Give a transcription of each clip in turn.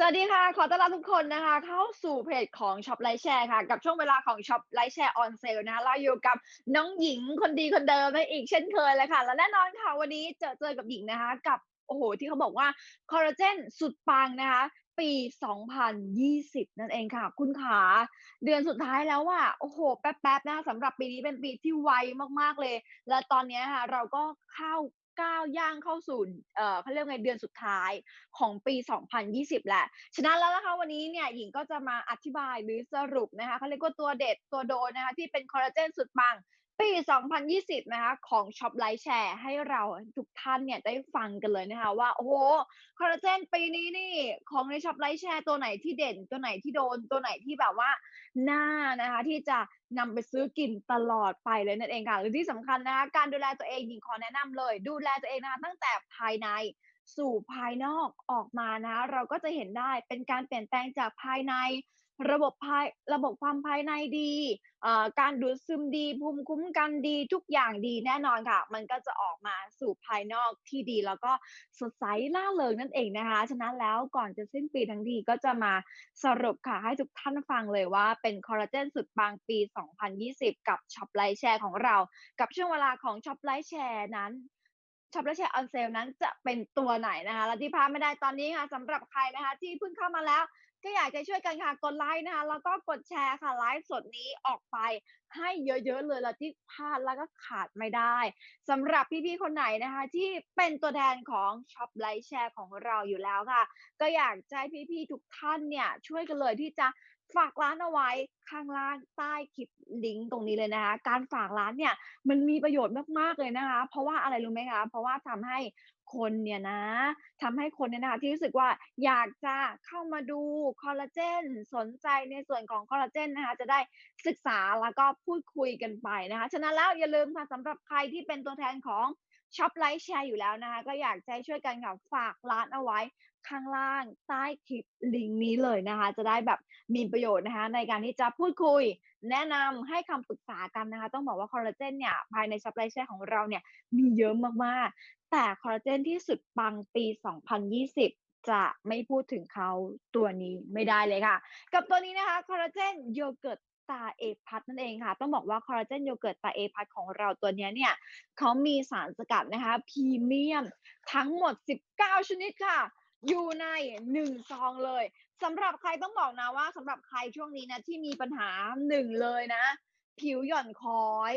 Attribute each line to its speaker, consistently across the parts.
Speaker 1: สวัสดีค่ะ ขอต้อนรับทุกคนนะคะ เข้าสู่เพจของช็อปไลฟ์แชร์ค่ะ กับช่วงเวลาของช็อปไลฟ์แชร์ออนเซลนะคะเราอยู่กับน้องหญิงคนดีคนเดิมในอีกเช่นเคยเลยค่ะ และแน่นอนค่ะ วันนี้เจอเจอกับหญิงนะคะ กับโอ้โห ที่เขาบอกว่าคอลลาเจนสุดปังนะคะ ปี 2020 นั่นเองค่ะ คุณขาเดือนสุดท้ายแล้วว่าโอ้โห แป๊บๆนะคะสำหรับปีนี้เป็นปีที่ไวมากๆเลย และตอนนี้ค่ะเราก็เข้า ก้าวย่างเข้าสู่เอ่อเขาเรียกไงเดือนสุดท้ายของปี 2020 แหละ ฉะนั้นแล้วนะคะวันนี้เนี่ยหญิงก็จะมาอธิบายหรือสรุปนะคะเขาเรียกว่าตัวเด็ดตัวโดนนะคะที่เป็นคอลลาเจนสุดปัง ปี 2020 นะคะ ของช็อปไลฟ์แชร์ให้เราทุกท่านเนี่ยได้ฟังกันเลยนะคะว่า โอ้โหคอลลาเจนปีนี้นี่ ของในช็อปไลฟ์แชร์ตัวไหนที่เด่นตัวไหนที่โดนตัวไหนที่แบบว่าน่านะคะ ที่จะนำไปซื้อกินตลอดไปเลยนั่นเองค่ะหรือที่สำคัญนะคะการดูแลตัวเองหญิงขอแนะนำเลย ดูแลตัวเองนะคะตั้งแต่ภายในสู่ภายนอกออกมานะ เราก็จะเห็นได้เป็นการเปลี่ยนแปลงจากภายใน ระบบภายระบบความภายในดีอ่อการดูดซึมดีภูมิคุ้มกันดีทุกอย่างดีแน่นอนค่ะ มันก็จะออกมาสู่ภายนอกที่ดี แล้วก็สดใสล่าเริงนั่นเองนะคะ ฉะนั้นแล้วก่อนจะสิ้นปีทั้งทีก็จะมาสรุปค่ะให้ทุกท่านฟังเลยว่าเป็นคอลลาเจนสุดปังปี 2020 กับช็อปไลฟ์แชร์ของเรา กับช่วงเวลาของช็อปไลฟ์แชร์นั้นช็อปและแชร์ออนเซลนั้นจะเป็นตัวไหนนะคะ และที่พลาดไม่ได้ตอนนี้ค่ะสำหรับใครนะคะ ที่เพิ่งเข้ามาแล้ว ก็อยากจะช่วยกันค่ะกดไลค์นะคะแล้วก็กดแชร์ค่ะไลฟ์สดนี้ออกไปให้เยอะๆเลยแล้วที่พลาดแล้วก็ขาดไม่ได้สำหรับพี่ๆคนไหนนะคะ ที่เป็นตัวแทนของช็อปไลฟ์แชร์ของเราอยู่แล้วค่ะ ก็อยากให้พี่ๆทุกท่านเนี่ยช่วยกันเลยที่จะฝากร้านเอาไว้ข้างล่างใต้คลิปลิงก์ตรงนี้เลยนะคะ การฝากร้านเนี่ยมันมีประโยชน์มากๆเลยนะคะ เพราะว่าอะไรรู้ไหมคะ เพราะว่าทำให้ คนเนี่ยนะทำให้คนเนี่ยนะคะที่รู้สึกว่าอยากจะเข้ามาดูคอลลาเจนสนใจในส่วนของคอลลาเจนนะคะจะได้ศึกษาแล้วก็พูดคุยกันไปนะคะ ฉะนั้นแล้วอย่าลืมค่ะสำหรับใครที่เป็นตัวแทนของช็อปไลฟ์แชร์อยู่แล้วนะคะ ก็อยากจะใจช่วยกันค่ะฝากร้านเอาไว้ ข้างล่างใต้คลิปลิงก์นี้เลยนะคะ จะได้แบบมีประโยชน์นะคะ ในการที่จะพูดคุย แนะนำให้คำปรึกษากันนะคะ ต้องบอกว่าคอลลาเจนเนี่ยภายในช็อปไลฟ์แชร์ของเราเนี่ยมีเยอะมากๆ แต่คอลลาเจนที่สุดปังปี 2020จะไม่พูดถึงเขาตัวนี้ไม่ได้เลยค่ะ กับตัวนี้นะคะคอลลาเจนโยเกิร์ตตาเอพัทนั่นเองค่ะ ต้องบอกว่าคอลลาเจนโยเกิร์ตตาเอพัทของเราตัวนี้เนี่ยเขามีสารสกัดนะคะพรีเมียมทั้งหมด 19 ชนิดค่ะ อยู่ในหนึ่งซองเลยสำหรับใครต้องบอกนะว่าสำหรับใครช่วงนี้นะที่มีปัญหาหนึ่งเลยนะ ผิวหย่อนคล้อย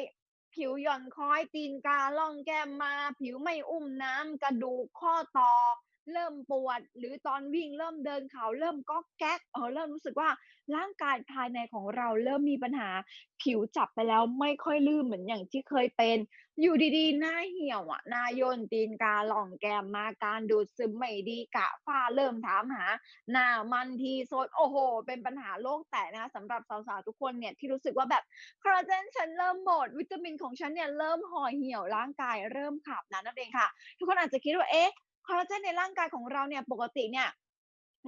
Speaker 1: ผิวหย่อนคล้อยตีนกาล่องแก้มมา ผิวไม่อุ้มน้ำกระดูกข้อต่อเริ่มปวด หรือตอนวิ่งเริ่มเดินเขาเริ่มก๊อกแก๊กเออเริ่มรู้สึกว่า ร่างกายภายในของเราเริ่มมีปัญหาผิวจับไปแล้วไม่ค่อยลื่นเหมือนอย่างที่เคยเป็น อยู่ดีๆ หน้าเหี่ยวอะหน้าย่นตีนกาหล่องแกมมาการดูดซึมไม่ดีกะฝ้าเริ่มถามหา หน้ามันทีโซดโอ้โห เป็นปัญหาโลกแตกนะคะสำหรับสาวๆทุกคนเนี่ยที่รู้สึกว่าแบบคอลลาเจนฉันเริ่มหมด วิตามินของฉันเนี่ยเริ่มห่อเหี่ยวร่างกายเริ่มขาดน้ำนั่นเองค่ะ ทุกคนอาจจะคิดว่าเอ๊ะคอลลาเจนในร่างกายของเราเนี่ยปกติเนี่ย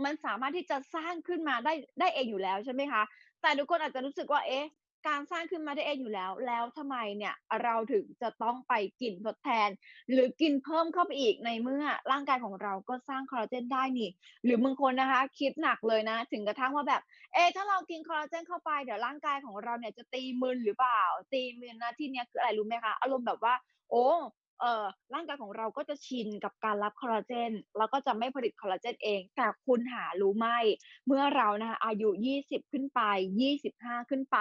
Speaker 1: มันสามารถที่จะสร้างขึ้นมาได้ได้เองอยู่แล้วใช่ไหมคะ แต่ทุกคนอาจจะรู้สึกว่าเอ๊ะการสร้างขึ้นมาได้เองอยู่แล้ว แล้วทำไมเนี่ยเราถึงจะต้องไปกินทดแทน หรือกินเพิ่มเข้าไปอีกในเมื่อร่างกายของเราก็สร้างคอลลาเจนได้นี่ หรือบางคนนะคะ คิดหนักเลยนะ ถึงกระทั่งว่าแบบ เอ๊ะถ้าเรากินคอลลาเจนเข้าไปเดี๋ยวร่างกายของเราเนี่ยจะตีมึนหรือเปล่า ตีมึนนะที่เนี้ยคืออะไรรู้ไหมคะ อารมณ์แบบว่า โอ้เออ ร่างกายของเราก็จะชินกับการรับคอลลาเจนแล้วก็จะไม่ผลิตคอลลาเจนเอง แต่คุณหารู้ไหมเมื่อเรานะคะอายุ 20 ขึ้นไป 25 ขึ้นไป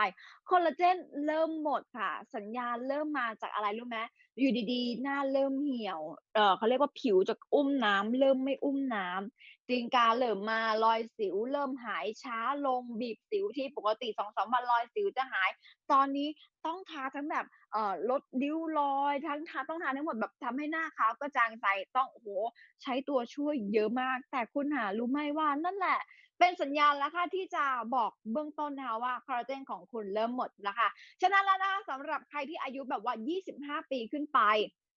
Speaker 1: คอลลาเจนเริ่มหมดค่ะ สัญญาณเริ่มมาจากอะไรรู้ไหมอยู่ดีๆ หน้าเริ่มเหี่ยว เออเขาเรียกว่าผิวจากอุ้มน้ำเริ่มไม่อุ้มน้ำตีนกาเริ่มมารอยสิว เริ่มหายช้าลงบีบสิวที่ปกติ2-3วันรอยสิวจะหาย ตอนนี้ต้องทาทั้งแบบเอ่อลดริ้วรอยทั้งทาต้องทาทั้งหมดแบบทำให้หน้าขาวกระจ่างใสต้องโอ้โฮใช้ตัวช่วยเยอะมาก แต่คุณหารู้ไหมว่านั่นแหละ เป็นสัญญาณแล้วค่ะที่จะบอกเบื้องต้นนะคะว่าคอลลาเจนของคุณเริ่มหมดแล้วค่ะฉะนั้นแล้วนะคะสำหรับใครที่อายุแบบว่า 25 ปีขึ้นไป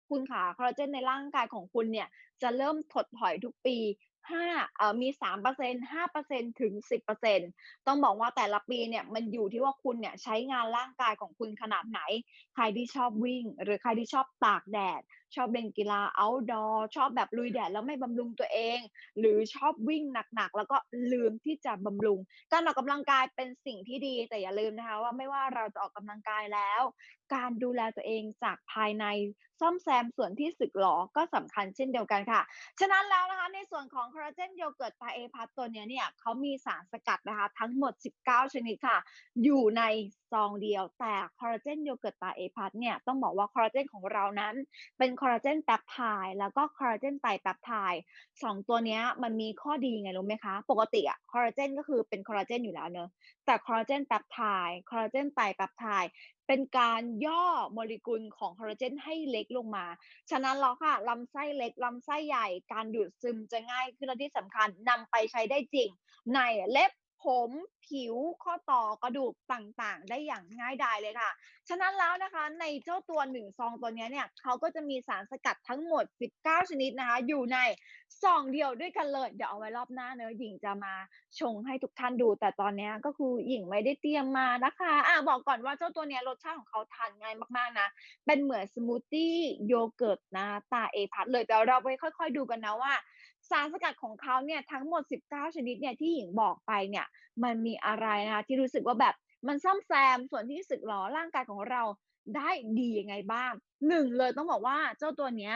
Speaker 1: คุณขาคอลลาเจนในร่างกายของคุณเนี่ยจะเริ่มถดถอยทุกปี5เอ่อมี3% 5%ถึง10%ต้องบอกว่าแต่ละปีเนี่ยมันอยู่ที่ว่าคุณเนี่ยใช้งานร่างกายของคุณขนาดไหน ใครที่ชอบวิ่ง หรือใครที่ชอบตากแดด ชอบเล่นกีฬา outdoor ชอบแบบลุยแดดแล้วไม่บำรุงตัวเอง หรือชอบวิ่งหนักๆ แล้วก็ลืมที่จะบำรุง การออกกำลังกายเป็นสิ่งที่ดีแต่อย่าลืมนะคะว่าไม่ว่าเราจะออกกำลังกายแล้ว การดูแลตัวเองจากภายในซ่อมแซมส่วนที่สึกหรอก็สำคัญเช่นเดียวกันค่ะ ฉะนั้นแล้วนะคะในส่วนของคอลลาเจน Yogurt ตราเอพัทตัวเนี้ยเนี่ยเขามีสารสกัดนะคะทั้งหมด 19 ชนิดค่ะ อยู่ในซองเดียวแต่คอลลาเจน Yogurt ตรา A+ เนี่ยต้องบอกว่าคอลลาเจนของเรานั้นเป็นคอลลาเจนแปปไทด์แล้วก็คอลลาเจนไตแปปไทด์2ตัวเนี้ยมันมีข้อดียังไงรู้ไหมคะ ปกติอะคอลลาเจนก็คือเป็นคอลลาเจนอยู่แล้วเนาะแต่คอลลาเจนแปปไทด์คอลลาเจนไตแปปไทด์เป็นการย่อโมเลกุลของคอลลาเจนให้เล็กลงมา ฉะนั้นแล้วค่ะลำไส้เล็กลำไส้ใหญ่การดูดซึมจะง่ายขึ้นและที่สำคัญนำไปใช้ได้จริง ในเล็บ ผมผิวข้อต่อกระดูกต่างๆ ได้อย่างง่ายดายเลยค่ะ ฉะนั้นแล้วนะคะในเจ้าตัว1ซองตัวนี้เนี่ยเขาก็จะมีสารสกัดทั้งหมด 19 ชนิดนะคะ อยู่ในซองเดียวด้วยกันเลย เดี๋ยวเอาไว้รอบหน้าเนาะหญิงจะมาชงให้ทุกท่านดู แต่ตอนนี้ก็คือหญิงไม่ได้เตรียมมานะคะอาบอกก่อนว่าเจ้าตัวนี้รสชาติของเขาทานง่ายมากๆนะ เป็นเหมือนสมูททีโยเกิร์ตนะตรา A+ เลยเดี๋ยวเราไปค่อย ๆ ดูกันนะว่า สารสกัดของเขาเนี่ยทั้งหมด 19 ชนิดเนี่ยที่หญิงบอกไปเนี่ยมันมีอะไรนะคะที่รู้สึกว่าแบบมันซ่อมแซมส่วนที่สึกหรอร่างกายของเราได้ดียังไงบ้างหนึ่งเลยต้องบอกว่าเจ้าตัวเนี้ย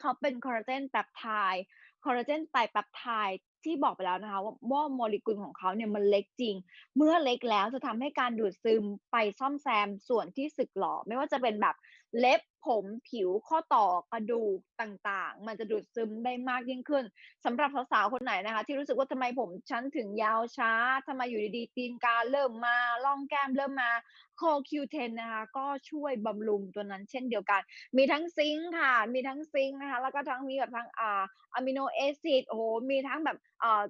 Speaker 1: เขาเป็นคอลลาเจนแปปไทด์คอลลาเจนไตรแปปไทด์ ที่บอกไปแล้วนะคะว่าว่าโมเลกุลของเขาเนี่ยมันเล็กจริง เมื่อเล็กแล้วจะทำให้การดูดซึมไปซ่อมแซมส่วนที่สึกหรอไม่ว่าจะเป็นแบบเล็บผมผิวข้อต่อกระดูกต่างๆ มันจะดูดซึมได้มากยิ่งขึ้นสำหรับสาวๆคนไหนนะคะ ที่รู้สึกว่าทำไมผมฉันถึงยาวช้าทำไมอยู่ดีๆตีนกาเริ่มมาร่องแก้มเริ่มมา CoQ10 นนะคะ ก็ช่วยบำรุงตัวนั้นเช่นเดียวกัน มีทั้งซิงก์ค่ะ มีทั้งซิงก์นะคะ แล้วก็ทั้งมีแบบทั้งอ่าอะมิโนแอซิดโอ้โฮมีทั้งแบบ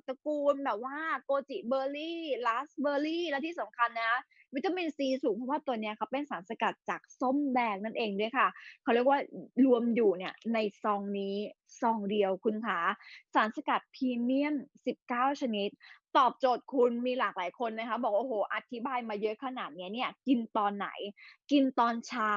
Speaker 1: ตระกูลแบบว่าโกจิเบอร์รี่ราสเบอร์รี่และที่สำคัญนะวิตามินซีสูงเพราะว่าตัวเนี้ยเขาเป็นสารสกัดจากส้มแดงนั่นเองด้วยค่ะ เขาเรียกว่ารวมอยู่เนี่ยในซองนี้ซองเดียวคุณขาสารสกัดพรีเมียม 19 ชนิด ตอบโจทย์คุณมีหลากหลายคนนะคะ บอกว่าโอ้โฮอธิบายมาเยอะขนาดเนี้ยเนี่ย กินตอนไหน กินตอนเช้า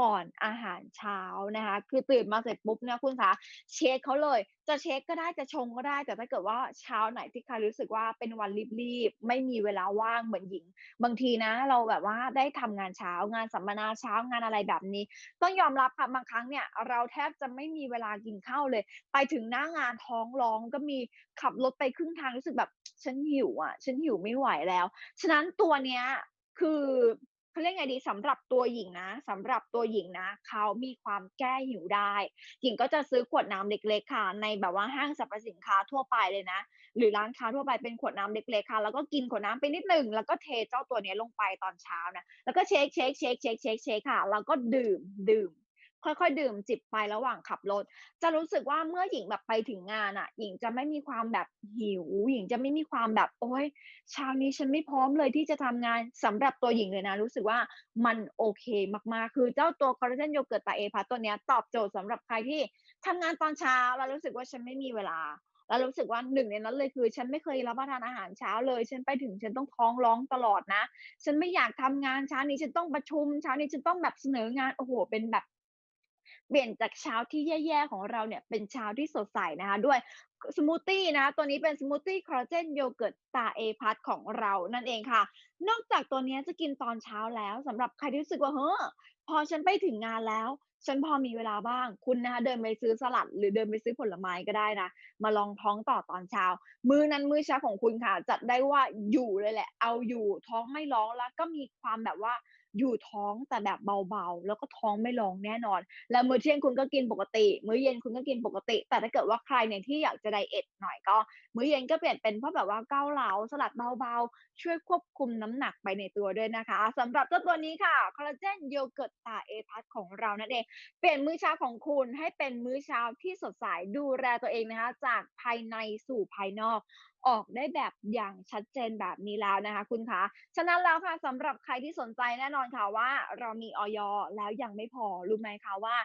Speaker 1: ก่อนอาหารเช้านะคะ คือตื่นมาเสร็จปุ๊บเนี่ยคุณขาเช็กเขาเลย จะเช็กก็ได้จะชงก็ได้ แต่ถ้าเกิดว่าเช้าไหนที่ใครรู้สึกว่าเป็นวันรีบๆไม่มีเวลาว่างเหมือนหญิง บางทีนะ เราแบบว่าได้ทำงานเช้างานสัมมนาเช้างานอะไรแบบนี้ ต้องยอมรับค่ะบางครั้งเนี่ยเราแทบจะไม่มีเวลากินข้าวเลย ไปถึงหน้างานท้องร้องก็มีขับรถไปครึ่งทางรู้สึกแบบฉันหิวอะฉันหิวไม่ไหวแล้ว ฉะนั้นตัวเนี้ยคือ เขาเรียกไงดีสำหรับตัวหญิงนะสำหรับตัวหญิงนะเขามีความแก้หิวได้ หญิงก็จะซื้อขวดน้ำเล็กๆค่ะ ในแบบว่าห้างสรรพสินค้าทั่วไปเลยนะ หรือร้านค้าทั่วไปเป็นขวดน้ำเล็กๆค่ะ แล้วก็กินขวดน้ำไปนิดหนึ่งแล้วก็เทเจ้าตัวนี้ลงไปตอนเช้านะแล้วก็เช็คเช็คเช็คเช็คเช็คค่ะแล้วก็ดื่มดื่ม ค่อยๆ ดื่มจิบไประหว่างขับรถ จะรู้สึกว่าเมื่อหญิงแบบไปถึงงานอะหญิงจะไม่มีความแบบหิว หญิงจะไม่มีความแบบโอ๊ยเช้านี้ฉันไม่พร้อมเลยที่จะทำงานสำหรับตัวหญิงเลยนะ รู้สึกว่ามันโอเคมากๆ คือเจ้าตัวคอลลาเจน Yogurt ตราตัวเนี้ยตอบโจทย์สำหรับใครที่ทำงานตอนเช้าแล้วรู้สึกว่าฉันไม่มีเวลาแล้วรู้สึกว่า1ในนั้นเลยคือ ฉันไม่เคยรับประทานอาหารเช้าเลย ฉันไปถึงฉันต้องท้องร้องตลอดนะ ฉันไม่อยากทำงานเช้านี้ฉันต้องประชุมเช้านี้ฉันต้องแบบเสนองานโอ้โฮเป็นแบบ เปลี่ยนจากเช้าที่แย่ๆของเราเนี่ยเป็นเช้าที่สดใสนะคะด้วยสมูททีนะตัวนี้เป็นสมูททีคอลลาเจน Yogurt ตรา A+ ของเรานั่นเองค่ะ นอกจากตัวนี้จะกินตอนเช้าแล้วสำหรับใครที่รู้สึกว่าเฮ้อพอฉันไปถึงงานแล้ว ฉันพอมีเวลาบ้าง คุณนะคะเดินไปซื้อสลัด หรือเดินไปซื้อผลไม้ก็ได้นะ มารองท้องต่อตอนเช้า มื้อนั้นมื้อเช้าของคุณค่ะ จัดได้ว่าอยู่เลยแหละ เอาอยู่ท้องไม่ร้องแล้วก็มีความแบบว่า อยู่ท้องแต่แบบเบาๆ แล้วก็ท้องไม่ร้องแน่นอน แล้วมื้อเที่ยงคุณก็กินปกติ มื้อเย็นคุณก็กินปกติ แต่ถ้าเกิดว่าใครเนี่ยที่อยากจะไดเอตหน่อยก็ มื้อเย็นก็เปลี่ยนเป็นพวกแบบว่าเกาเหลาสลัดเบาๆ ช่วยควบคุมน้ำหนักไปในตัวด้วยนะคะสำหรับเจ้าตัวนี้ค่ะคอลลาเจน Yogurt ตรา A+ ของเรานั่นเองเปลี่ยนมื้อเช้าของคุณให้เป็นมื้อเช้าที่สดใสดูแลตัวเองนะคะ จากภายในสู่ภายนอกออกได้แบบอย่างชัดเจนแบบนี้แล้วนะคะ คุณขาฉะนั้นแล้วค่ะสำหรับใครที่สนใจแน่นอนค่ะว่าเรามีออย.แล้วยังไม่พอ รู้ไหมคะว่า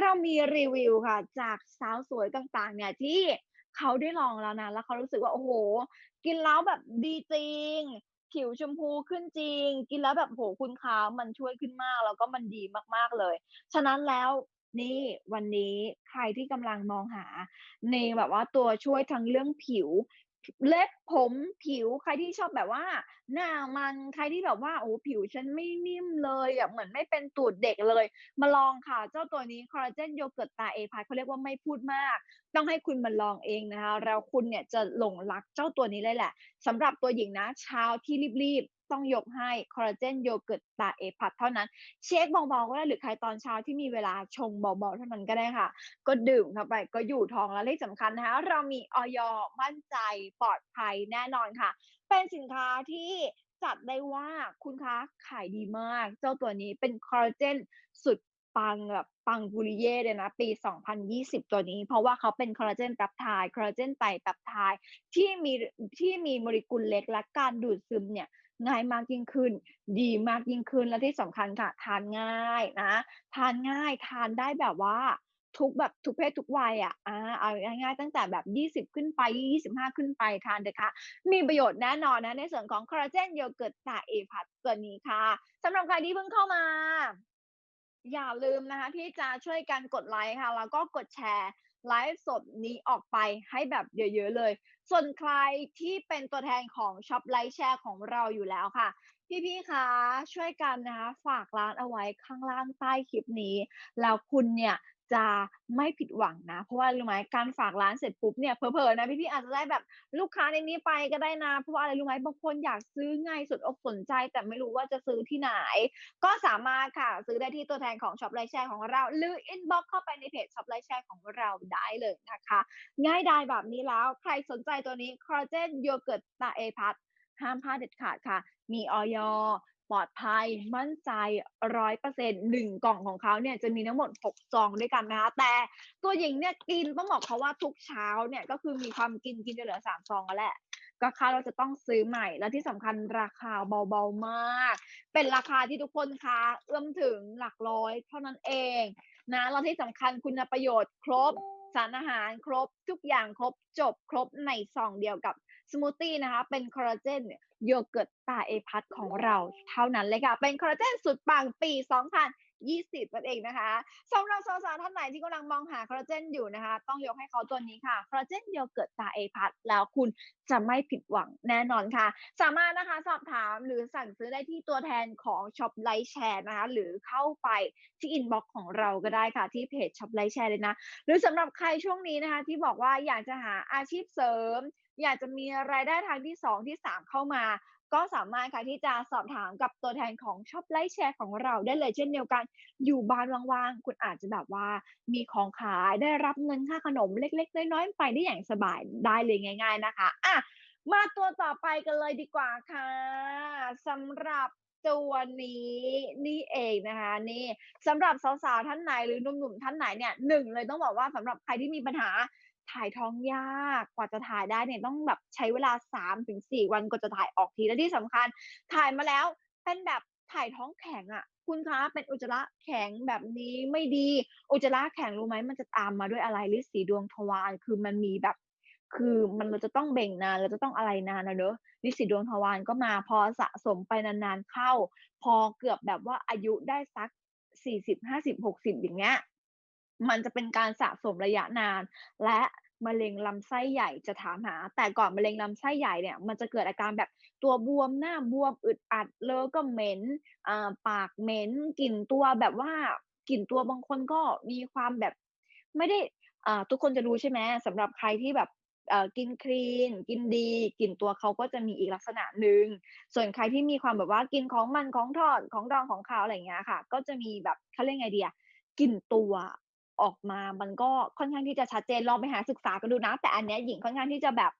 Speaker 1: เรามีรีวิวค่ะ จากสาวสวยต่างๆ เนี่ยที่เขาได้ลองแล้วนะ แล้วเขารู้สึกว่าโอ้โฮกินแล้วแบบดีจริง ผิวชมพูขึ้นจริง กินแล้วแบบโอ้โฮคุณคะมันช่วยขึ้นมาก แล้วก็มันดีมากๆเลย ฉะนั้นแล้วนี่วันนี้ใครที่กำลังมองหา ในแบบว่าตัวช่วยทั้งเรื่องผิว เล็บ ผมผิวใครที่ชอบแบบว่า หน้ามันใครที่แบบว่าโอ้ผิวฉันไม่นิ่มเลยอะเหมือนไม่เป็นตูดเด็กเลย มาลองค่ะ เจ้าตัวนี้ Collagen Yogurt Tra A+ เอพาดเขาเรียกว่าไม่พูดมาก ต้องให้คุณมาลองเองนะคะแล้วคุณเนี่ยจะหลงรักเจ้าตัวนี้เลยแหละสำหรับตัวหญิงนะเช้าที่รีบๆต้องยกให้ Collagen Yogurt Tra A+ เอพาดเท่านั้น เช็กเบาๆก็ได้หรือใครตอนเช้าที่มีเวลาชงเบาๆเท่านั้นก็ได้ค่ะ ก็ดื่มเข้าไปก็อยู่ท้องแล้วที่สำคัญนะคะเรามีอยมั่นใจปลอดภัยแน่นอนค่ะ เป็นสินค้าที่จัดได้ว่าคุณคะขายดีมาก เจ้าตัวนี้เป็นคอลลาเจนสุดปังแบบปังปุริเย่เลยนะ ปี 2020 ตัวนี้ เพราะว่าเขาเป็นคอลลาเจนแปปไทด์คอลลาเจนไตแปปไทด์ที่มีที่มีโมเลกุลเล็กและการดูดซึมเนี่ยง่ายมากยิ่งขึ้น ดีมากยิ่งขึ้นและที่สำคัญค่ะ ทานง่ายนะ ทานง่ายทานได้แบบว่า ทุกแบบทุกเพศทุกวัยอะอ่าเอาง่ายๆตั้งแต่แบบ 20 ขึ้นไป 25 ขึ้นไปทานเถอะค่ะ มีประโยชน์แน่นอนนะ ในส่วนของ Collagen Yogurt Tra A+ ตัวนี้ค่ะสำหรับใครที่เพิ่งเข้ามา อย่าลืมนะคะ ที่จะช่วยกันกดไลค์ค่ะ แล้วก็กดแชร์ไลฟ์สดนี้ออกไปให้แบบเยอะๆเลย ส่วนใครที่เป็นตัวแทนของช็อปไลฟ์แชร์ของเราอยู่แล้วค่ะ พี่ๆคะช่วยกันนะคะฝากร้านเอาไว้ข้างล่างใต้คลิปนี้ แล้วคุณเนี่ย จะไม่ผิดหวังนะ เพราะว่าอะไรรู้ไหมการฝากร้านเสร็จปุ๊บเนี่ยเผลอๆนะพี่ๆอาจจะได้แบบลูกค้าในนี้ไปก็ได้นะ เพราะว่าอะไรรู้ไหมบางคนอยากซื้อไงสุดอกสนใจ แต่ไม่รู้ว่าจะซื้อที่ไหน ก็สามารถค่ะซื้อได้ที่ตัวแทนของช็อปไลฟ์แชร์ของเรา หรืออินบ็อกซ์เข้าไปในเพจช็อปไลฟ์แชร์ของเราได้เลยนะคะ ง่ายดายแบบนี้แล้วใครสนใจตัวนี้ Collagen Yogurt Tra A+ ห้ามพลาดเด็ดขาดค่ะ มีออย ปลอดภัย มั่นใจ100% 1กล่องของเขาเนี่ยจะมีทั้งหมด6ซองด้วยกันนะคะ แต่ตัวหญิงเนี่ยกินต้องบอกเขาว่าทุกเช้าเนี่ยก็คือมีความกินกินจนเหลือ3ซองแล้วแหละก็คาดว่าจะต้องซื้อใหม่ และที่สำคัญราคาเบาๆมาก เป็นราคาที่ทุกคนคะเอื้อมถึงหลักร้อยเท่านั้นเองนะแล้วที่สำคัญคุณประโยชน์ครบสารอาหารครบทุกอย่างครบจบครบในซองเดียวกับ สมูทตี้นะคะ เป็นคอลลาเจนโยเกิร์ตตาเอพัทของเราเท่านั้นเลยค่ะ เป็นคอลลาเจนสุดปังปี 2020นั่นเองนะคะสำหรับสาวๆท่านไหนที่กำลังมองหาคอลลาเจนอยู่นะคะ ต้องยกให้เขาตัวนี้ค่ะคอลลาเจนโยเกิร์ตตาเอพัทแล้วคุณจะไม่ผิดหวังแน่นอนค่ะ สามารถนะคะสอบถามหรือสั่งซื้อได้ที่ตัวแทนของช็อปไลท์แชร์นะคะ หรือเข้าไปที่อินบ็อกซ์ของเราก็ได้ค่ะ ที่เพจช็อปไลท์แชร์เลยนะ หรือสำหรับใครช่วงนี้นะคะ ที่บอกว่าอยากจะหาอาชีพเสริมอยากจะมีรายได้ทางที่ 2 ที่ 3 เข้ามา ก็สามารถค่ะที่จะสอบถามกับตัวแทนของช็อปไลท์แชร์ของเราได้เลยเช่นเดียวกันอยู่บ้านว่างๆ คุณอาจจะแบบว่ามีของขายได้รับเงินค่าขนมเล็ก ๆ น้อยๆไปได้อย่างสบายได้เลยง่าย ๆนะคะอะมาตัวต่อไปกันเลยดีกว่าค่ะสำหรับตัวนี้นี่เองนะคะนี่สำหรับสาวๆท่านไหนหรือหนุ่มๆท่านไหนเนี่ยหนึ่งเลยต้องบอกว่าสำหรับใครที่มีปัญหา ถ่ายท้องยากกว่าจะถ่ายได้เนี่ยต้องแบบใช้เวลา3-4วันกว่าจะถ่ายออกทีและที่สำคัญ ถ่ายมาแล้วเป็นแบบถ่ายท้องแข็งอะคุณคะเป็นอุจจาระแข็งแบบนี้ไม่ดี อุจจาระแข็งรู้ไหมมันจะตามมาด้วยอะไรฤทธิ์สีดวงทวารคือมันมีแบบ คือมันเราจะต้องเบ่งนานเราจะต้องอะไรนานอะเนอะฤทธิ์สีดวงทวารก็มาพอสะสมไปนานๆเข้า พอเกือบแบบว่าอายุได้สัก40 50 60อย่างเงี้ย มันจะเป็นการสะสมระยะนาน และมะเร็งลำไส้ใหญ่จะถามหา แต่ก่อนมะเร็งลำไส้ใหญ่เนี่ยมันจะเกิดอาการแบบตัวบวมหน้าบวมอึดอัดเลอะก็เหม็นอ่าปากเหม็นกลิ่นตัวแบบว่ากลิ่นตัวบางคนก็มีความแบบไม่ได้อ่าทุกคนจะรู้ใช่ไหมสำหรับใครที่แบบอ่อกินคลีน กินดีกลิ่นตัวเขาก็จะมีอีกลักษณะหนึ่งส่วนใครที่มีความแบบว่ากินของมันของทอดของดองของคาวอะไรอย่างเงี้ยค่ะ ก็จะมีแบบเขาเรียกไงเดีอะกลิ่นตัว ออกมามันก็ค่อนข้างที่จะชัดเจนลองไปหาศึกษากันดูนะ แต่อันเนี้ยหญิงค่อนข้างที่จะแบบ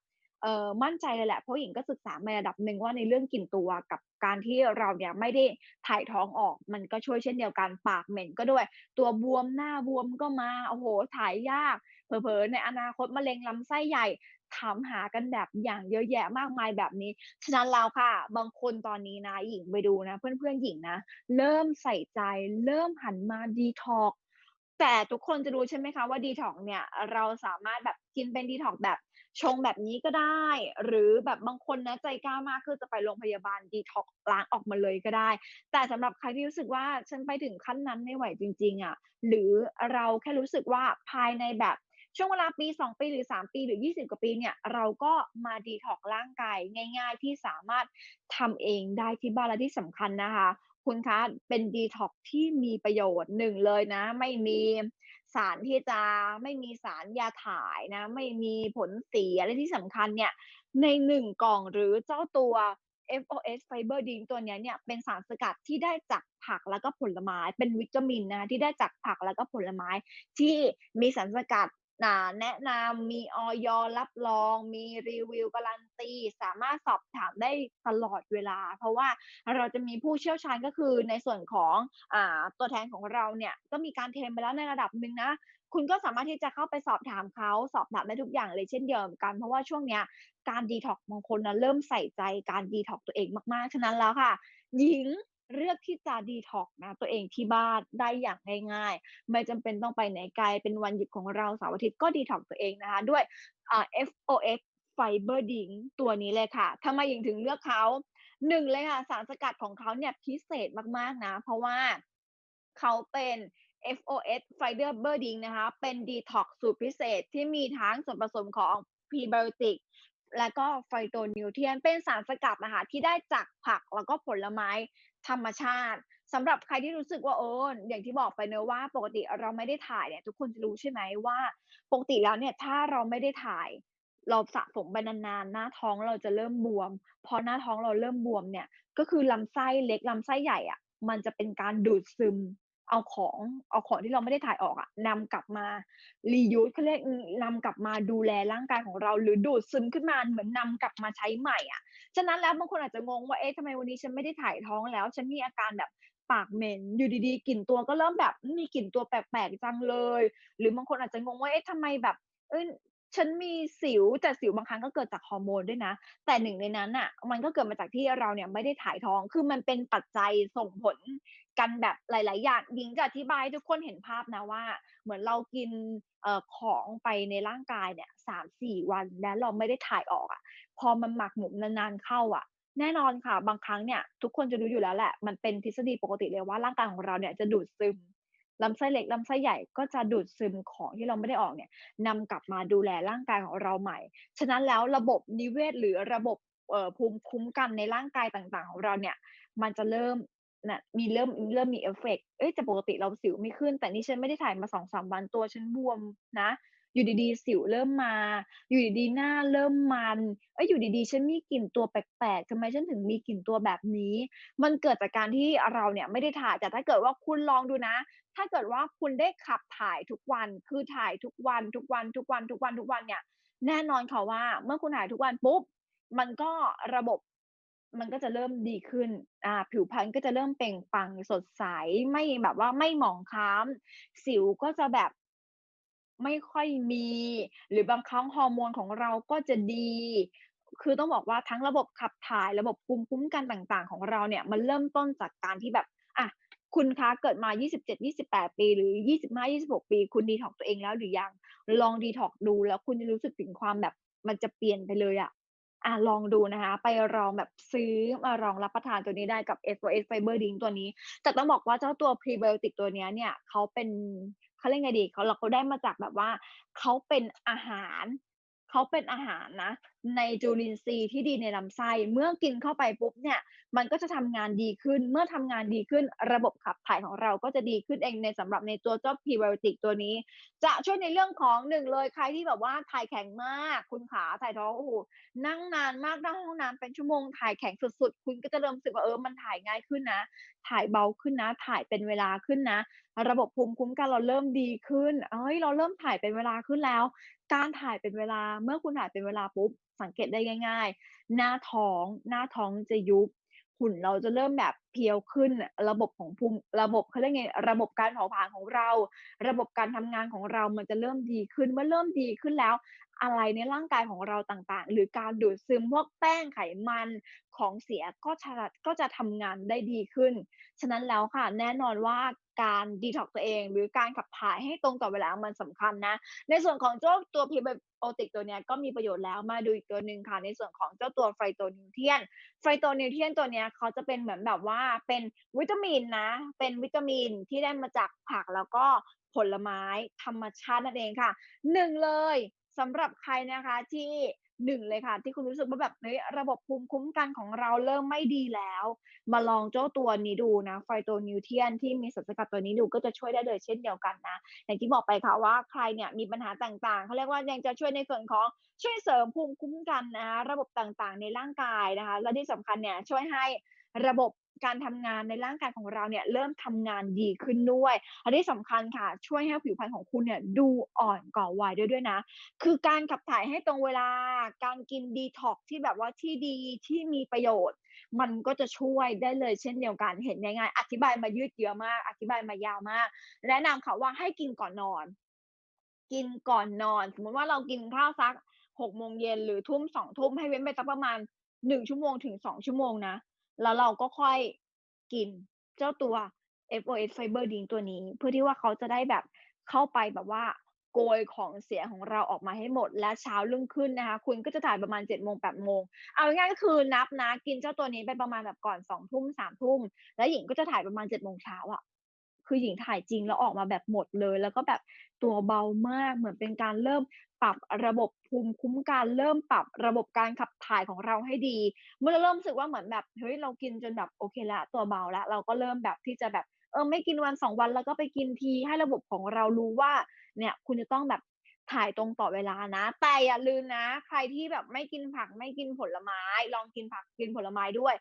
Speaker 1: เอ่อมั่นใจเลยแหละเพราะหญิงก็ศึกษามาระดับหนึ่งว่าในเรื่องกลิ่นตัวกับการที่เราเนี่ยไม่ได้ถ่ายท้องออก มันก็ช่วยเช่นเดียวกันปากเหม็นก็ด้วย ตัวบวมหน้าบวมก็มาโอ้โฮถ่ายยากเผลอๆในอนาคตมะเร็งลำไส้ใหญ่ถามหากันแบบอย่างเยอะแยะมากมายแบบนี้ ฉะนั้นแล้วค่ะ บางคนตอนนี้นะหญิงไปดูนะ เพื่อนๆหญิงนะ เริ่มใส่ใจ เริ่มหันมา detox แต่ทุกคนจะรู้ใช่ไหมคะว่า Detox เนี่ยเราสามารถแบบกินเป็น Detox แบบชงแบบนี้ก็ได้ หรือแบบบางคนนะใจกล้ามากคือจะไปโรงพยาบาล Detox ล้างออกมาเลยก็ได้ แต่สำหรับใครที่รู้สึกว่าฉันไปถึงขั้นนั้นไม่ไหวจริง ๆอะหรือเราแค่รู้สึกว่าภายในแบบช่วงเวลาปี 2 ปีหรือ 3 ปีหรือ 20 กว่าปีเนี่ยเราก็มา Detox ร่างกายง่าย ๆ ที่สามารถทำเองได้ที่บ้านและที่สำคัญนะคะ คุณคะเป็น Detox ที่มีประโยชน์1เลยนะ ไม่มีสารที่จะไม่มีสารยาถ่ายนะ ไม่มีผลเสียและที่สำคัญเนี่ย ใน1กล่องหรือเจ้าตัว FOS Fiber d r i n ตัวเนี้ยเนี่ยเป็นสารสกัดที่ได้จากผักแล้วก็ผลไม้ เป็นวิตามินนะคะที่ได้จากผักแล้วก็ผลไม้ ที่มีสารสกัด อ่าแนะนำมีออยรับรอง มีรีวิวการันตี สามารถสอบถามได้ตลอดเวลา เพราะว่าเราจะมีผู้เชี่ยวชาญก็คือในส่วนของอตัวแทนของเราเนี่ยก็มีการเทรนไปแล้วในระดับหนึ่งนะคุณก็สามารถที่จะเข้าไปสอบถามเขาสอบถามได้ทุกอย่างเลยเช่นเดียวกัน เพราะว่าช่วงเนี้ยการ Detox บางคนนะเริ่มใส่ใจการ Detox ตัวเองมากๆ ฉะนั้นแล้วค่ะ หญิง เลือกที่จะ Detox นะตัวเองที่บ้านได้อย่างง่ายๆ ไม่จำเป็นต้องไปไหนไกล เป็นวันหยุดของเราเสาร์อาทิตย์ก็ Detox ตัวเองนะคะ ด้วยอ่า FOS Fiber Drink ตัวนี้เลยค่ะทำไมหญิงถึงเลือกเขา1เลยค่ะ สารสกัดของเขาเนี่ยพิเศษมากๆนะ เพราะว่าเขาเป็น FOS Fiber Drink นะคะ เป็น Detox สูตรพิเศษที่มีทั้งส่วนผสมของ Prebiotic และก็ Phytonutrient เป็นสารสกัดนะคะที่ได้จากผักแล้วก็ผลไม้ ธรรมชาติสำหรับใครที่รู้สึกว่าเอออย่างที่บอกไปเนอะว่า ปกติเราไม่ได้ถ่ายเนี่ย ทุกคนจะรู้ใช่ไหมว่า ปกติแล้วเนี่ย ถ้าเราไม่ได้ถ่าย เราสะสมไปนานๆ หน้าท้องเราจะเริ่มบวม พอหน้าท้องเราเริ่มบวมเนี่ย ก็คือลำไส้เล็กลำไส้ใหญ่อะ มันจะเป็นการดูดซึม เอาของเอาของที่เราไม่ได้ถ่ายออกอะนำกลับมา reuse เขาเรียกนำกลับมาดูแลร่างกายของเรา หรือดูดซึมขึ้นมาเหมือนนำกลับมาใช้ใหม่อะฉะนั้นแล้วบางคนอาจจะงงว่าเอ๊ะทำไมวันนี้ฉันไม่ได้ถ่ายท้องแล้ว ฉันมีอาการแบบปากเหม็นอยู่ดีๆกลิ่นตัวก็เริ่มแบบมีกลิ่นตัวแปลกๆจังเลย หรือบางคนอาจจะงงว่าเอ๊ะทำไมแบบเฮ้ย ฉันมีสิวแต่สิวบางครั้งก็เกิดจากฮอร์โมนด้วยนะ แต่หนึ่งในนั้นน่ะ มันก็เกิดมาจากที่เราเนี่ยไม่ได้ถ่ายท้อง คือมันเป็นปัจจัยส่งผลกันแบบหลาย ๆ อย่างหญิงจะอธิบายให้ทุกคนเห็นภาพนะว่า เหมือนเรากินเอ่อของไปในร่างกายเนี่ย3-4วันแล้วเราไม่ได้ถ่ายออกอะพอมันหมักหมมนาน ๆ เข้าอะแน่นอนค่ะ บางครั้งเนี่ยทุกคนจะรู้อยู่แล้วแหละ มันเป็นทฤษฎีปกติเลยว่าร่างกายของเราเนี่ยจะดูดซึม ลำไส้เล็กลำไส้ใหญ่ก็จะดูดซึมของที่เราไม่ได้ออกเนี่ยนำกลับมาดูแลร่างกายของเราใหม่ ฉะนั้นแล้วระบบนิเวศหรือระบบภูมิคุ้มกันในร่างกายต่างๆ ของเราเนี่ย มันจะเริ่มนะมีเริ่มเริ่มมีเอฟเฟกต์เอ๊ะปกติเราสิวไม่ขึ้น แต่นี่ฉันไม่ได้ถ่ายมาสองสามวันตัวฉันบวมนะ อยู่ดีๆ สิวเริ่มมา อยู่ดีๆ หน้าเริ่มมันเอ๊ยอยู่ดีๆ ฉันมีกลิ่นตัวแปลกๆทำไมฉันถึงมีกลิ่นตัวแบบนี้ มันเกิดจากการที่เราเนี่ยไม่ได้ถ่ายแต่ถ้าเกิดว่าคุณลองดูนะ ถ้าเกิดว่าคุณได้ขับถ่ายทุกวัน คือถ่ายทุกวันๆๆๆเนี่ย แน่นอนค่ะว่า เมื่อคุณถ่ายทุกวันปุ๊บ มันก็ระบบมันก็จะเริ่มดีขึ้น อ่า ผิวพรรณก็จะเริ่มเปล่งปลั่งสดใส ไม่แบบว่าไม่หมองคล้ำสิวก็จะแบบ ไม่ค่อยมี หรือบางครั้งฮอร์โมนของเราก็จะดี คือต้องบอกว่าทั้งระบบขับถ่ายระบบภูมิคุ้มกันต่างๆ ของเราเนี่ยมันเริ่มต้นจากการที่แบบอะคุณคะเกิดมา 27-28 ปี หรือ 25-26 ปี คุณ Detox ตัวเองแล้วหรือยัง?ลอง Detox ดูแล้วคุณจะรู้สึกถึงความแบบมันจะเปลี่ยนไปเลยอะอ่าลองดูนะคะ ไปลองแบบซื้อมาลองรับประทานตัวนี้ได้กับ FOS Fiber Drink ตัวนี้ แต่ต้องบอกว่าเจ้าตัว Prebiotic ตัวเนี้ยเนี่ยเขาเป็น เขาเรียกไงดีเขาเราเขาได้มาจากแบบว่าเขาเป็นอาหาร เขาเป็นอาหารนะ ในจุลินทรีย์ที่ดีในลำไส้ เมื่อกินเข้าไปปุ๊บเนี่ย มันก็จะทำงานดีขึ้น เมื่อทำงานดีขึ้น ระบบขับถ่ายของเราก็จะดีขึ้นเองในสำหรับในตัวเจ้า Prebiotic ตัวนี้ จะช่วยในเรื่องของ1เลยใครที่แบบว่าถ่ายแข็งมาก คุณขาถ่ายท้องโอ้โฮนั่งนานมากนั่งห้องน้ำเป็นชั่วโมงถ่ายแข็งสุดๆ คุณก็จะเริ่มรู้สึกว่าเออมันถ่ายง่ายขึ้นนะ ถ่ายเบาขึ้นนะ ถ่ายเป็นเวลาขึ้นนะ ระบบภูมิคุ้มกันเราเริ่มดีขึ้นเฮ้ยเราเริ่มถ่ายเป็นเวลาขึ้นแล้ว การถ่ายเป็นเวลาเมื่อคุณถ่ายเป็นเวลาปุ๊บ สังเกตได้ง่าย ๆ หน้าท้อง หน้าท้องจะยุบหุ่นเราจะเริ่มแบบเพียวขึ้น ระบบของภูมิระบบเขาเรียกไงระบบการเผาผลาญของเรา ระบบการทำงานของเรามันจะเริ่มดีขึ้นเมื่อเริ่มดีขึ้นแล้ว อะไรในร่างกายของเราต่างๆ หรือการดูดซึมพวกแป้งไขมันของเสียก็จะก็จะทำงานได้ดีขึ้น ฉะนั้นแล้วค่ะแน่นอนว่าการดีท็อกตัวเอง หรือการขับถ่ายให้ตรงต่อเวลามันสำคัญนะ ในส่วนของเจ้าตัว Prebiotic ตัวนี้ก็มีประโยชน์แล้วมาดูอีกตัวหนึ่งค่ะ ในส่วนของเจ้าตัว Phytonutrient Phytonutrient ตัวนี้เขาจะเป็นเหมือนแบบว่าเป็นวิตามินนะ เป็นวิตามินที่ได้มาจากผักแล้วก็ผลไม้ธรรมชาตินั่นเองค่ะหนึ่งเลย สำหรับใครนะคะที่หนึ่งเลยค่ะ ที่คุณรู้สึกว่าแบบเฮ้ยระบบภูมิคุ้มกันของเราเริ่มไม่ดีแล้ว มาลองเจ้าตัวนี้ดูนะไฟโตนิวเทียนที่มีสารสกัดตัวนี้ดูก็จะช่วยได้เลยเช่นเดียวกันนะ อย่างที่บอกไปค่ะว่าใครเนี่ยมีปัญหาต่างๆเขาเรียกว่ายังจะช่วยในส่วนของช่วยเสริมภูมิคุ้มกันนะคะระบบต่างๆ ในร่างกายนะคะ และที่สำคัญเนี่ยช่วยให้ ระบบการทำงานในร่างกายของเราเนี่ยเริ่มทำงานดีขึ้นด้วย อันที่สำคัญค่ะ ช่วยให้ผิวพรรณของคุณเนี่ยดูอ่อนกว่าวัยด้วยด้วยนะ คือการขับถ่ายให้ตรงเวลา การกินดีท็อกที่แบบว่าที่ดีที่มีประโยชน์ มันก็จะช่วยได้เลยเช่นเดียวกัน เห็นง่ายๆอธิบายมายืดเยอะมาก อธิบายมายาวมาก แนะนำค่ะว่าให้กินก่อนนอน กินก่อนนอน สมมติว่าเรากินข้าวสัก6โมงเย็นหรือทุ่ม2ทุ่มให้เว้นไปสักประมาณ1ชั่วโมงถึง2ชั่วโมงนะ แล้วเราก็ค่อยกินเจ้าตัว FOS Fiber d r i n ตัวนี้ เพื่อที่ว่าเขาจะได้แบบเข้าไปแบบว่าโกยของเสียของเราออกมาให้หมด และเช้าลุ่งขึ้นนะคะ คุณก็จะถ่ายประมาณ7โมงแปดโมงเอาง่ายก็คือนับนะ กินเจ้าตัวนี้ไปประมาณแบบก่อนสองทุ่มสามทุ่มแล้วหญิงก็จะถ่ายประมาณ7โมงเช้าอะ คือหญิงถ่ายจริงแล้วออกมาแบบหมดเลย แล้วก็แบบตัวเบามากเหมือนเป็นการเริ่มปรับระบบภูมิคุ้มกันเริ่มปรับระบบการขับถ่ายของเราให้ดี เมื่อเราเริ่มรู้สึกว่าเหมือนแบบเฮ้ยเรากินจนแบบโอเคละ ตัวเบาละเราก็เริ่มแบบที่จะแบบเออไม่กินวันสองวันแล้วก็ไปกินทีให้ระบบของเรารู้ว่าเนี่ยคุณจะต้องแบบ ถ่ายตรงต่อเวลานะ แต่อย่าลืมนะ ใครที่แบบไม่กินผักไม่กินผลไม้ ลองกินผักกินผลไม้ด้วย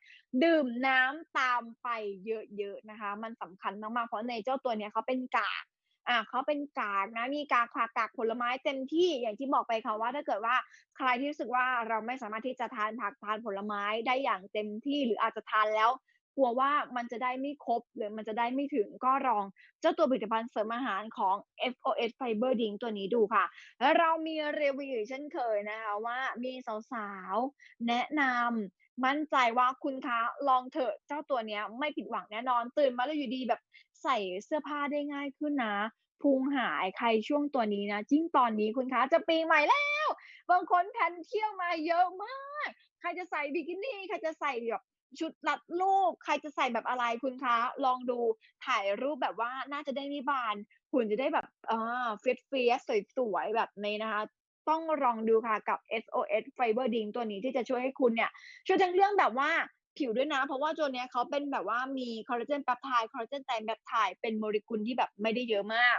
Speaker 1: ดื่มน้ำตามไปเยอะๆนะคะ มันสำคัญมากๆเพราะในเจ้าตัวเนี้ยเขาเป็นกากอ่าเขาเป็นกากนะมีกากผักกากผลไม้เต็มที่อย่างที่บอกไปค่ะว่าถ้าเกิดว่าใครที่รู้สึกว่าเราไม่สามารถที่จะทานผักทานผลไม้ได้อย่างเต็มที่หรืออาจจะทานแล้ว กลัวว่ามันจะได้ไม่ครบหรือมันจะได้ไม่ถึงก็ลองเจ้าตัวผลิตภัณฑ์เสริมอาหารของ FOS Fiber Drink ตัวนี้ดูค่ะ แล้วเรามีรีวิวเช่นเคยนะคะว่ามีสาวๆ แนะนำมั่นใจว่าคุณคะลองเถอะเจ้าตัวนี้ไม่ผิดหวังแน่นอน ตื่นมาแล้วอยู่ดีแบบใส่เสื้อผ้าได้ง่ายขึ้นนะพุงหายใครช่วงตัวนี้นะยิ่งตอนนี้คุณคะจะปีใหม่แล้ว บางคนแพนเที่ยวมาเยอะมาก ใครจะใส่บิกินี่ ใครจะใส่แบบ ชุดรัดรูป ใครจะใส่แบบอะไรคุณคะ ลองดูถ่ายรูปแบบว่าน่าจะได้ไม่บานหุ่นจะได้แบบอ่าเฟียสเฟียสสวยๆ แบบนี้นะคะ ต้องลองดูค่ะกับ SOS Fiber Drink ตัวนี้ที่จะช่วยให้คุณเนี่ย ช่วยทั้งเรื่องแบบว่าผิวด้วยนะ เพราะว่าตัวเนี้ยเขาเป็นแบบว่ามีคอลลาเจนแปปไทด์คอลลาเจนไตรแปปไทด์เป็นโมเลกุลที่แบบไม่ได้เยอะมาก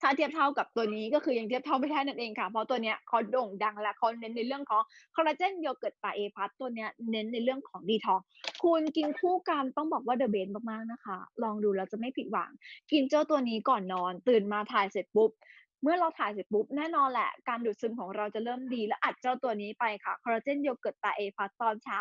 Speaker 1: ถ้าเทียบเท่ากับตัวนี้ก็คือยังเทียบเท่าไม่ได้นั่นเองค่ะ เพราะตัวเนี้ยเขาโด่งดังและเขาเน้นในเรื่องของคอลลาเจนโยเกิร์ตตรา A+ ตัวเนี้ยเน้นในเรื่องของ Detox คุณกินคู่กันต้องบอกว่า The Best มากๆนะคะ ลองดูแล้วจะไม่ผิดหวัง กินเจ้าตัวนี้ก่อนนอน ตื่นมาถ่ายเสร็จปุ๊บเมื่อเราถ่ายเสร็จปุ๊บแน่นอนแหละ การดูดซึมของเราจะเริ่มดี และอัดเจ้าตัวนี้ไปค่ะคอลลาเจนโยเกิร์ตตรา A+ ตอนเช้า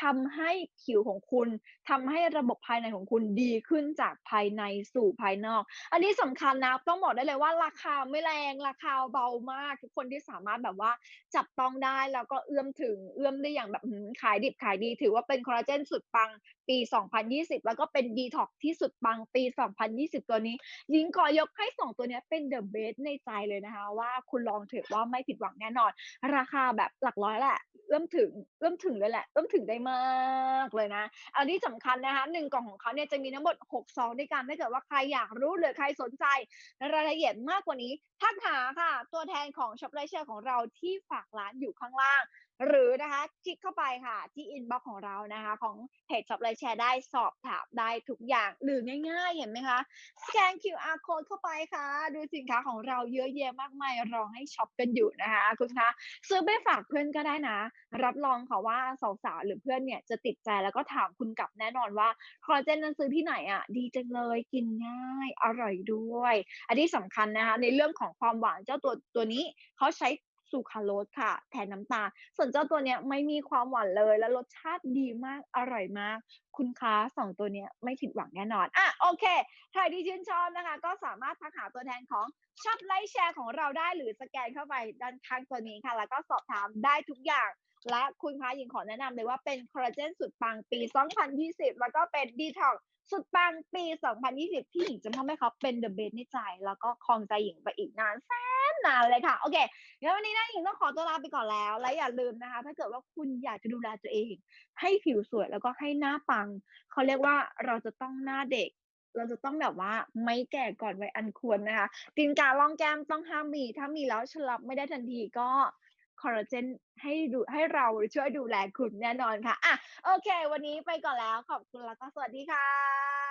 Speaker 1: ทำให้ผิวของคุณทำให้ระบบภายในของคุณดีขึ้นจากภายในสู่ภายนอก อันนี้สำคัญนะต้องบอกได้เลยว่าราคาไม่แรงราคาเบามาก ทุกคนที่สามารถแบบว่าจับต้องได้แล้วก็เอื้อมถึงเอื้อมได้อย่างแบบขายดิบขายดี ถือว่าเป็นคอลลาเจนสุดปังปี 2020 แล้วก็เป็น Detox ที่สุดปังปี 2020 ตัวนี้หญิงขอยกให้ 2 ตัวนี้เป็น The Best ในใจเลยนะคะ ว่าคุณลองเถอะว่าไม่ผิดหวังแน่นอน ราคาแบบหลักร้อยแหละเอื้อมถึงเอื้อมถึงเลยแหละเอื้อมถึงได้มากเลยนะ อันนี้สำคัญนะคะหนึ่งกล่องของเขาเนี่ยจะมีทั้งหมด6ซองด้วยกันถ้าเกิดว่าใครอยากรู้หรือใครสนใจรายละเอียดมากกว่านี้ทักหาค่ะ ตัวแทนของช็อปไลเชอร์ของเราที่ฝากร้านอยู่ข้างล่าง หรือนะคะคลิกเข้าไปค่ะที่อินบ็อกของเรานะคะ ของเพจ ShopRite ได้สอบถามได้ทุกอย่างหรือง่ายๆ เห็นไหมคะ สแกน QR Code เข้าไปค่ะ ดูสินค้าของเราเยอะแยะมากมายรอให้ช็อปกันอยู่นะคะ คุณคะซื้อไปฝากเพื่อนก็ได้นะ รับรองค่ะว่าสาวๆหรือเพื่อนเนี่ยจะติดใจแล้วก็ถามคุณกลับแน่นอนว่าคอลลาเจนนั้นซื้อที่ไหนอะดีจังเลยกินง่ายอร่อยด้วย อันที่สำคัญนะคะในเรื่องของความหวานเจ้าตัวตัวนี้เขาใช้ สุคราโรสค่ะ แทนน้ำตาลส่วนเจ้าตัวเนี้ยไม่มีความหวานเลยและรสชาติดีมากอร่อยมาก คุณคะ2ตัวเนี้ยไม่ผิดหวังแน่นอนอะโอเคใครที่ชื่นชอบนะคะ ก็สามารถทักหาตัวแทนของช็อปไลฟ์แชร์ของเราได้หรือสแกนเข้าไปด้านข้างตัวนี้ค่ะ แล้วก็สอบถามได้ทุกอย่างและคุณคะหญิงขอแนะนำเลยว่าเป็นคอลลาเจนสุดปังปี 2020 แล้วก็เป็น Detox สุดปังปี 2020 ที่หญิงจะมอบให้เขาเป็น The Best ในใจ แล้วก็ครองใจหญิงไปอีกนานแสน นานเลยค่ะ โอเคงั้นวันนี้นะหญิงต้องขอตัวลาไปก่อนแล้ว และอย่าลืมนะคะ ถ้าเกิดว่าคุณอยากจะดูแลตัวเอง ให้ผิวสวยแล้วก็ให้หน้าปัง เขาเรียกว่าเราจะต้องหน้าเด็ก เราจะต้องแบบว่าไม่แก่ก่อนวัยอันควรนะคะตีนการ่องแก้มต้องห้ามมี ถ้ามีแล้วชะลับไม่ได้ทันทีก็คอลลาเจนให้ดูให้เราช่วยดูแลคุณแน่นอนค่ะอะโอเค วันนี้ไปก่อนแล้วขอบคุณแล้วก็สวัสดีค่ะ